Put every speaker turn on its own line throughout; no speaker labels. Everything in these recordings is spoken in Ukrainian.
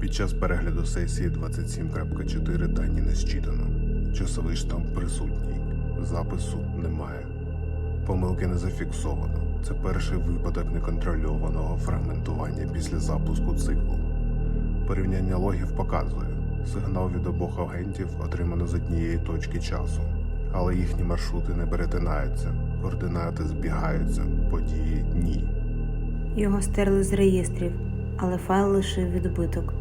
Під час перегляду сесії 27.4 дані не зчитано. Часовий штамп присутній. Запису немає. Помилки не зафіксовано. Це перший випадок неконтрольованого фрагментування після запуску циклу. Порівняння логів показує, сигнал від обох агентів отримано з однієї точки часу, але їхні маршрути не перетинаються, координати збігаються, події ні.
Його стерли з реєстрів, але файл лишив відбиток.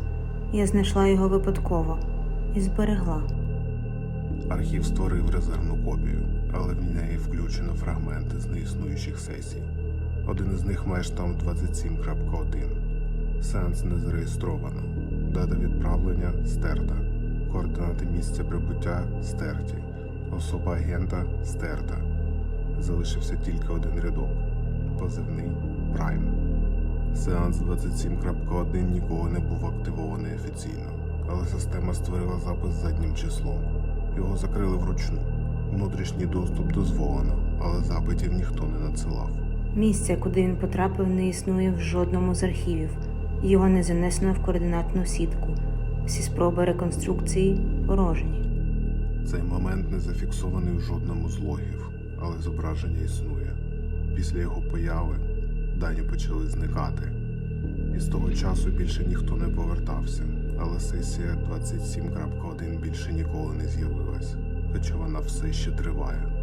Я знайшла його випадково і зберегла.
Архів створив резервну копію, але в неї включено фрагменти з неіснуючих сесій. Один із них має штамп 27.1. Сенс не зареєстровано. Дата відправлення стерта. Координати місця прибуття стерті. Особа агента стерта. Залишився тільки один рядок. Позивний Прайм. Сеанс 27.1 ніколи не був активований офіційно, але система створила запис заднім числом. Його закрили вручну. Внутрішній доступ дозволено, але запитів ніхто не надсилав.
Місце, куди він потрапив, не існує в жодному з архівів. Його не занесено в координатну сітку. Всі спроби реконструкції порожні.
Цей момент не зафіксований в жодному з логів, але зображення існує. Після його появи дані почали зникати. І з того часу більше ніхто не повертався, але сесія 27.1 більше ніколи не з'явилась, хоча вона все ще триває.